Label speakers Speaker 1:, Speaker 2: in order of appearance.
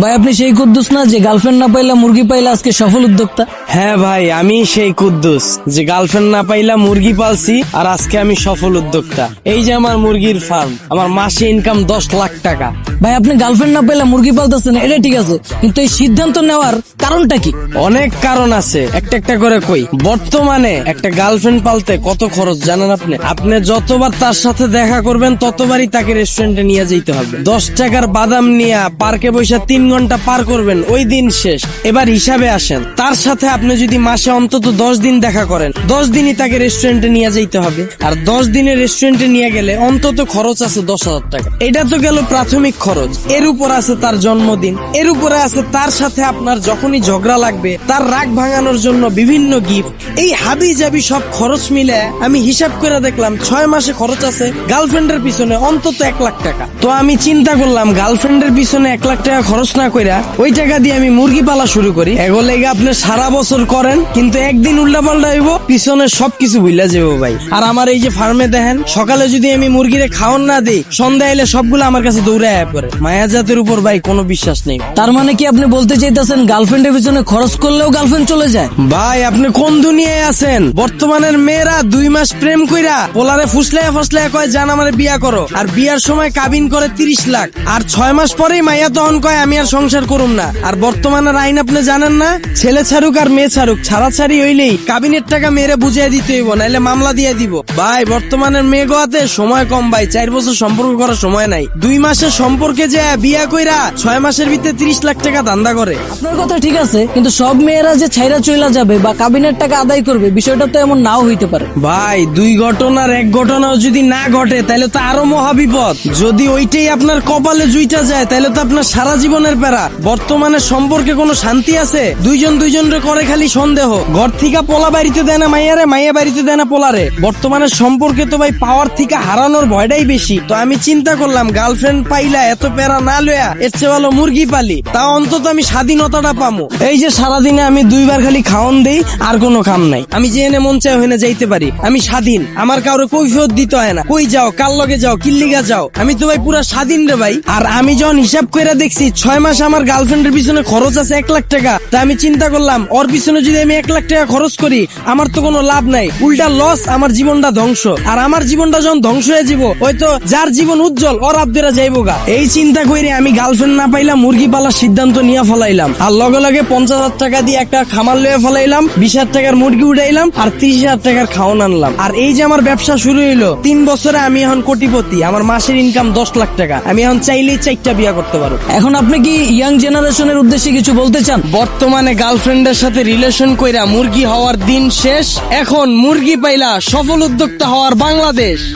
Speaker 1: ভাই আপনি সেই কুদ্দুস না যে গার্লফ্রেন্ড না পাইলা মুরগি পাইলা আজকে সফল উদ্যোক্তা?
Speaker 2: হ্যাঁ ভাই আমি সেই কুদ্দুস যে গার্লফ্রেন্ড না পাইলা মুরগি পালছি আর আজকে আমি সফল উদ্যোক্তা। এই যে আমার মুরগির ফার্ম আমার মাসে ইনকাম দশ লাখ টাকা।
Speaker 1: ভাই আপনি গার্লফ্রেন্ড না পাইলা মুরগি পালতেছেন এটা ঠিক আছে কিন্তু এই সিদ্ধান্ত নেওয়ার কারণটা কি?
Speaker 2: অনেক কারণ আছে একটা একটা করে কই। বর্তমানে একটা গার্লফ্রেন্ড পালতে কত খরচ জানেন আপনি? আপনি যতবার তার সাথে দেখা করবেন ততবারই তাকে রেস্টুরেন্টে নিয়ে যেতে হবে। দশ টাকার বাদাম নিয়ে পার্কে বসে তিন ঘণ্টা পার করবেন, ওই দিন শেষ। এবার হিসাবে আসেন। তার সাথে আপনি যদি মাসে অন্তত দশ দিন দেখা করেন, দশ দিনই তাকে রেস্টুরেন্টে নিয়ে যেতে হবে। আর দশ দিনের রেস্টুরেন্টে নিয়ে গেলে অন্তত খরচ আছে দশ হাজার টাকা। এটা তো গেল প্রাথমিক খরচ। এর উপর আছে তার জন্মদিন। এর উপরে আছে তার সাথে আপনার যখনই ঝগড়া লাগবে, তার রাগ ভাঙানোর জন্য বিভিন্ন গিফট এই হাবি জাবি সব খরচ মিলে আমি হিসাব করে দেখলাম, ছয় মাসে খরচ আছে। গার্লফ্রেন্ডের পিছনে অন্তত এক লাখ টাকা। তো আমি চিন্তা করলাম গার্লফ্রেন্ডের পিছনে এক লাখ টাকা খরচ না কইরা ওই টাকা দিয়ে আমি মুরগি পালা শুরু করি। এগুলো আপনি সারা বছর করেন কিন্তু একদিন উল্টা পাল্টা হইব পিছনে সবকিছু ভুলা যাব ভাই। আর আমার এই যে ফার্মে দেখেন সকালে যদি আমি মুরগিরে খাওয়ান না দিই সন্ধ্যা এলে সবগুলো আমার কাছে দৌড়ে আয়া পড়ে। মায়া জাতের উপর ভাই কোনো বিশ্বাস নেই।
Speaker 1: তার মানে কি আপনি বলতে চাইতেছেন গার্লফ্রেন্ডের পিছনে খরচ করলেও গার্লফ্রেন্ড চলে যায়?
Speaker 2: ভাই আপনি কোন দুনিয়ায় আছেন? বর্তমানের মেয়েরা দুই মাস প্রেম কইরা পোলারে ফুসলে ফুসলে কয় জান আমার বিয়া করো। আর বিয়ার সময় কাবিন করে তিরিশ লাখ। আর ছয় মাস পরেই মাইয়া তখন কয় আমি আর সংসার করুম না। আর বর্তমানের আইন আপনি জানেন না? ছেলে ছাড়ুক আর মেয়ে ছাড়ুক ছাড়া ছাড়ি হইলেই কাবিনের টাকা মেয়েরে বুঝিয়ে দিতে হইব নাইলে মামলা দিয়ে দিব। ভাই বর্তমানের মেয়ে গোয়াতে সময় কম ভাই চার বছর সম্পর্ক করার সময় নাই। দুই মাসের সম্পর্কে যে বিয়া কইরা ছয় মাসের ভিতরে তিরিশ লাখ টাকা ধান্দা করে।
Speaker 1: আপনার কথা ঠিক আছে কিন্তু সব মেয়েরা যে ছাইরা চইলা যাবে বা কাবিনের টাকা আদায় করবে বিষয়টা তো এমন নাও হইতে পারে।
Speaker 2: ভাই দুই ঘটনার এক ঘটনাও যদি না ঘটে তাহলে তো আরও মহাবিপদ যদি ওইটাই আপনার কপালে জুইটা যায় তাহলে তো আপনার সারা জীবনের প্যারা। বর্তমানে সম্পর্কে কোনো শান্তি আছে? দুইজন দুইজনের করে খালি সন্দেহ। ঘর থেকে পোলা বাড়িতে দেয় না মাইয়ারে, মাইয়া বাড়িতে দেয় না পোলারে। বর্তমানে সম্পর্কে তো ভাই পাওয়ার থেকে হারানোর ভয়টাই বেশি। তো আমি চিন্তা করলাম গার্লফ্রেন্ড পাইলা, এত প্যারা না লয়া এর চেয়ে ভালো মুরগি পালি। তা অন্তত আমি স্বাধীনতাটা পামো। এই যে সারাদিনে আমি দুইবার খালি খাওন দেই, আর কোনো কাম নাই। আমি যে এনে মন চাই হইনে যাইতে পারি। আমি স্বাধীন। আমার কাউরে কৈফিয়ত দিতে হয় না। কই যাও, কার লগে যাও কিল্লিগা যাও? আমি তো ভাই পুরা স্বাধীন রে ভাই। আর আমি যখন হিসাব করে দেখছি, ছয় মাস আমার গার্লফ্রেন্ডের পিছনে খরচ আছে এক লাখ টাকা, তা আমি চিন্তা করলাম, ওর পিছনে যদি আমি এক লাখ টাকা খরচ করি, আমার তো কোনো লাভ নাই। উল্টা লস আমার জীবনটা ধ্বংস। আর আমার জীবনটা যখন ধ্বংস হয়ে যাব হয়তো যার জীবন উজ্জ্বল, ওর আবদেরা যাইবো গা। এই চিন্তা করে আমি গার্লফ্রেন্ড না পাইলাম, মুরগি পালার সিদ্ধান্ত নিয়ে ফলাইলাম। আর লগে লগে পঞ্চাশ হাজার টাকা দিয়ে একটা খামার লয়ে ফলাইলাম, বিশ হাজার টাকার মুরগি উঠাইলাম, আর ত্রিশ হাজার টাকার খাওয়ান আনলাম। আর এই যে আমার ব্যবসা শুরু হইল, তিন বছরে আমি এখন কোটিপতি, আমার মাসের ইনকাম দশ লাখ টাকা। আমি এখন চাইলেই চারটা বিয়া করতে পারো
Speaker 1: এখন আপনি কি ইয়াং জেনারেশনের উদ্দেশ্যে কিছু বলতে চান?
Speaker 2: বর্তমানে গার্লফ্রেন্ডের সাথে রিলেশন কইরা মুরগি হওয়ার দিন শেষ। এখন মুরগি পাইলা সফল উদ্যোক্তা হওয়ার বাংলাদেশ।